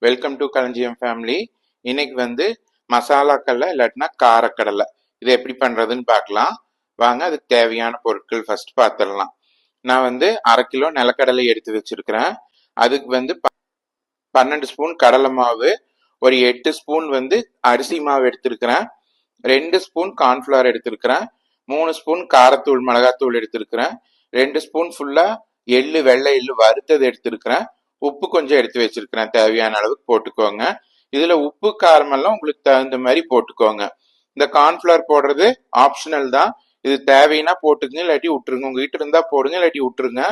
Welcome to களஞ்சியம் family இன்னைக்கு வந்து மசாலாக்கடலை இல்லாட்டினா காரக்கடலை. இதை எப்படி பண்ணுறதுன்னு பார்க்கலாம். வாங்க அதுக்கு தேவையான பொருட்கள் ஃபர்ஸ்ட் பார்த்துடலாம் நான் வந்து அரை கிலோ நிலக்கடலை எடுத்து வச்சுருக்கிறேன். அதுக்கு வந்து ப- பன்னெண்டு ஸ்பூன் கடலை மாவு ஒரு எட்டு ஸ்பூன் வந்து அரிசி மாவு எடுத்திருக்கிறேன். ரெண்டு ஸ்பூன் கார்ன்ஃப்ளவர் எடுத்திருக்கிறேன். மூணு ஸ்பூன் காரத்தூள் மிளகாத்தூள் எடுத்திருக்கிறேன். ரெண்டு ஸ்பூன் ஃபுல்லாக எள்ளு வெள்ளை எள்ளு வறுத்தது எடுத்திருக்கிறேன். உப்பு கொஞ்சம் எடுத்து வச்சிருக்கிறேன். தேவையான அளவுக்கு போட்டுக்கோங்க. இதுல உப்பு காரமெல்லாம் உங்களுக்கு தகுந்த மாதிரி போட்டுக்கோங்க. இந்த கார்ன்ஃபிளவர் போடுறது ஆப்ஷனல் தான். இது தேவைன்னா போட்டுக்குங்க இல்லாட்டி விட்டுருங்க. உங்ககிட்ட இருந்தா போடுங்க இல்லாட்டி விட்டுருங்க.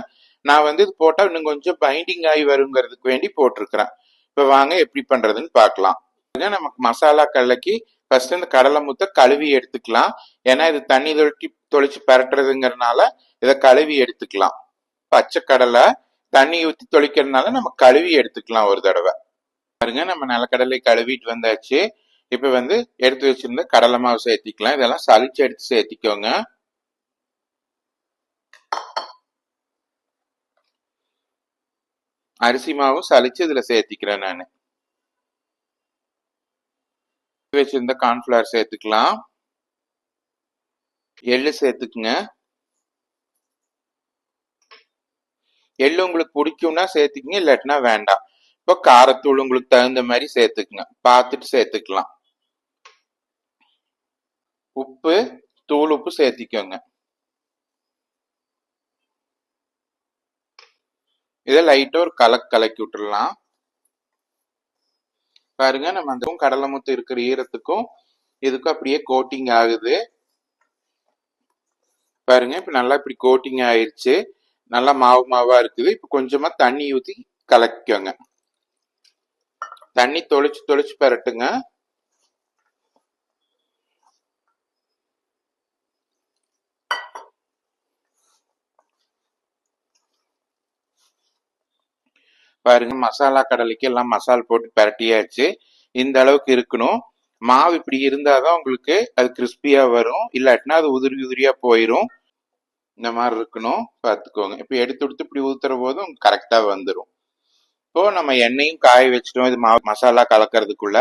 நான் வந்து இது போட்டா இன்னும் கொஞ்சம் பைண்டிங் ஆகி வருங்கிறதுக்கு வேண்டி போட்டிருக்கிறேன். இப்போ வாங்க எப்படி பண்றதுன்னு பார்க்கலாம். நமக்கு மசாலா கடலைக்கு ஃபர்ஸ்ட் இந்த கடலை முத்த கழுவி எடுத்துக்கலாம். ஏன்னா இது தண்ணி தொளிச்சு தொளிச்சு பரட்டுறதுங்கிறதுனால இதை கழுவி எடுத்துக்கலாம். பச்சை கடலை தண்ணி ஊற்றி தொளிக்கிறதுனால நம்ம கழுவி எடுத்துக்கலாம் ஒரு தடவை. பாருங்க நம்ம நிலக்கடலை கழுவிட்டு வந்தாச்சு. இப்போ வந்து எடுத்து வச்சிருந்த கடலை மாவு சேர்த்திக்கலாம். இதெல்லாம் சளிச்சு எடுத்து சேர்த்திக்கோங்க. அரிசி மாவும் சளிச்சு இதுல சேர்த்திக்கிறேன் நான். வச்சிருந்த கார்ன்ஃபிளவர் சேர்த்துக்கலாம். எள்ளு சேர்த்துக்குங்க. எள்ளு உங்களுக்கு பிடிக்கும்னா சேர்த்துக்குங்க இல்லாட்டினா வேண்டாம். இப்போ காரத்தூள் உங்களுக்கு தகுந்த மாதிரி சேர்த்துக்குங்க. பார்த்துட்டு சேர்த்துக்கலாம். உப்பு தூள் உப்பு சேர்த்திக்கோங்க. இதை லைட்டாக ஒரு கலக்கு கலக்கி விட்டுறலாம் பாருங்க நம்ம அந்த கடலை முத்து இருக்கிற ஈரத்துக்கும் இதுக்கும் அப்படியே கோட்டிங் ஆகுது. பாருங்க இப்போ நல்லா இப்படி கோட்டிங் ஆயிடுச்சு நல்லா மாவு மாவா இருக்குது. இப்ப கொஞ்சமா தண்ணி ஊத்தி கலக்கிக்கோங்க தண்ணி தொளிச்சு தொளிச்சு பரட்டுங்க. பாருங்க மசாலா கடலைக்கு எல்லாம் மசால் போட்டு பரட்டியாச்சு. இந்த அளவுக்கு இருக்கணும். மாவு இப்படி இருந்தாதான் உங்களுக்கு அது கிறிஸ்பியா வரும். இல்லாட்டினா அது உதிரி உதிரியா போயிடும் இந்த மாதிரி இருக்கணும் பார்த்துக்கோங்க. இப்போ எடுத்து எடுத்து இப்படி ஊத்துற போதும் கரெக்டாக வந்துடும் இப்போ நம்ம எண்ணெயும் காய வச்சிட்டோம். இது மா மசாலா கலக்கிறதுக்குள்ள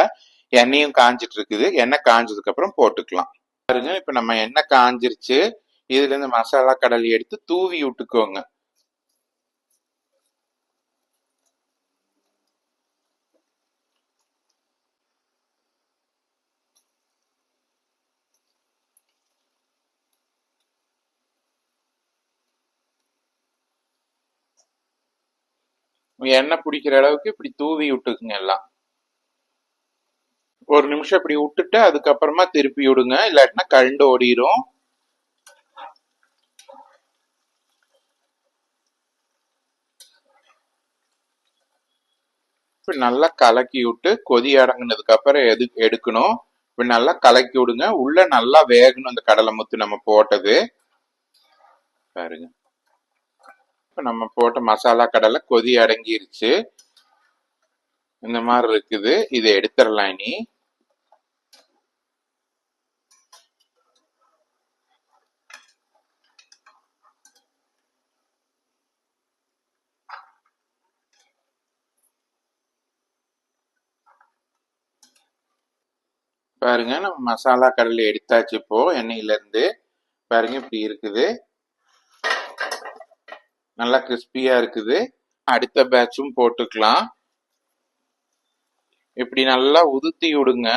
எண்ணெயும் காஞ்சிட்டு இருக்குது. எண்ணெய் காஞ்சதுக்கப்புறம் போட்டுக்கலாம். பாருங்க இப்போ நம்ம எண்ணெய் காஞ்சிருச்சு. இதுல இருந்து மசாலா கடல் எடுத்து தூவி விட்டுக்கோங்க. எண்ணெய் பிடிக்கிற அளவுக்கு இப்படி தூவி விட்டுக்குங்க எல்லாம். ஒரு நிமிஷம் இப்படி விட்டுட்டு அதுக்கப்புறமா திருப்பி விடுங்க. இல்லாட்டினா கழண்டு ஓடிரும். இப்போ நல்லா கலக்கி விட்டு கொதி அடங்குனதுக்கு அப்புறம் எது எடுக்கணும்? இப்போ நல்லா கலக்கி விடுங்க. உள்ள நல்லா வேகணும் அந்த கடலை முத்து நம்ம போட்டது. பாருங்க. இப்போ நம்ம போட்ட மசாலா கடலை கொதி அடங்கிருச்சு. இந்த மாதிரி இருக்குது. இதை எடுத்துடலாம் இனி. பாருங்க நம்ம மசாலா கடலை எடுத்தாச்சு இப்போ எண்ணெயிலேருந்து. பாருங்க இப்படி இருக்குது. நல்லா கிறிஸ்பியா இருக்குது. அடுத்த பேட்சும் போட்டுக்கலாம். இப்படி நல்லா உதுத்தி விடுங்க.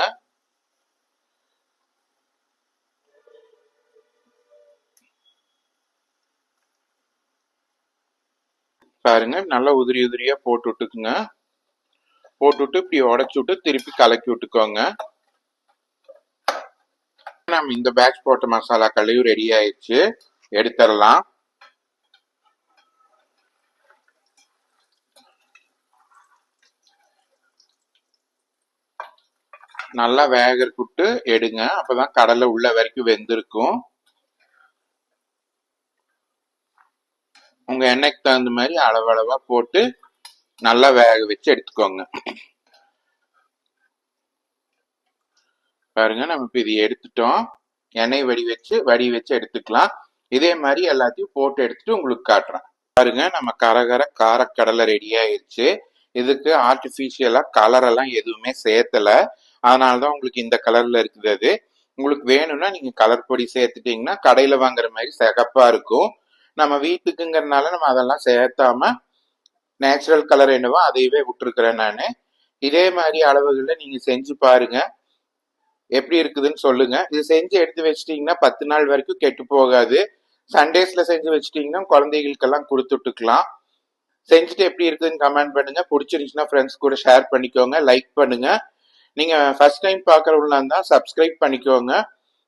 பாருங்க நல்லா உதிரி உதிரியா போட்டு விட்டுக்குங்க. போட்டுட்டு இப்படி உடச்சி விட்டு திருப்பி கலக்கி விட்டுக்கோங்க. நம்ம இந்த பேட்ச் போட்ட மசாலா கழுவி ரெடி ஆயிடுச்சு. எடுத்துடலாம். நல்லா வேக எடுங்க. அப்பதான் கடலை உள்ள வரைக்கும் வெந்திருக்கும். உங்க எண்ணெய்க்கு தகுந்த மாதிரி அளவளவா போட்டு நல்லா வேக வச்சு எடுத்துக்கோங்க. பாருங்க நம்ம இப்ப இது எடுத்துட்டோம். எண்ணெய் வடி வச்சு வடி வச்சு எடுத்துக்கலாம். இதே மாதிரி எல்லாத்தையும் போட்டு எடுத்துட்டு உங்களுக்கு காட்டுறேன். பாருங்க நம்ம கரகர காரக்கடலை ரெடி ஆயிருச்சு. இதுக்கு ஆர்டிஃபிஷியலா கலர் எல்லாம் எதுவுமே சேர்த்தல. அதனால தான் உங்களுக்கு இந்த கலர்ல இருக்குது அது. உங்களுக்கு வேணும்னா நீங்க கலர் பொடி சேர்த்துட்டீங்கன்னா கடையில வாங்குற மாதிரி சிகப்பா இருக்கும். நம்ம வீட்டுக்குங்கிறதுனால நம்ம அதெல்லாம் சேர்த்தாம நேச்சுரல் கலர் என்னவோ அதையவே விட்டுருக்குறேன் நான். இதே மாதிரி அளவுகளில் நீங்கள் செஞ்சு பாருங்க. எப்படி இருக்குதுன்னு சொல்லுங்க. இது செஞ்சு எடுத்து வச்சிட்டிங்கன்னா பத்து நாள் வரைக்கும் கெட்டு போகாது. சண்டேஸில் செஞ்சு வச்சிட்டிங்கன்னா குழந்தைகளுக்கெல்லாம் கொடுத்துட்டுக்கலாம். செஞ்சுட்டு எப்படி இருக்குதுன்னு கமெண்ட் பண்ணுங்க. பிடிச்சிருந்துச்சுன்னா ஃப்ரெண்ட்ஸ் கூட ஷேர் பண்ணிக்கோங்க. லைக் பண்ணுங்க. நீங்க ஃபர்ஸ்ட் டைம் பார்க்குறவங்களா இருந்தால் சப்ஸ்கிரைப் பண்ணிக்கோங்க.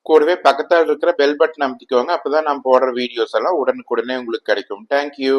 கூடவே பக்கத்தில் இருக்கிற பெல் பட்டன் அமைத்திக்கோங்க. அப்பதான் நான் போடுற வீடியோஸ் எல்லாம் உடனுக்குடனே உங்களுக்கு கிடைக்கும். தேங்க்யூ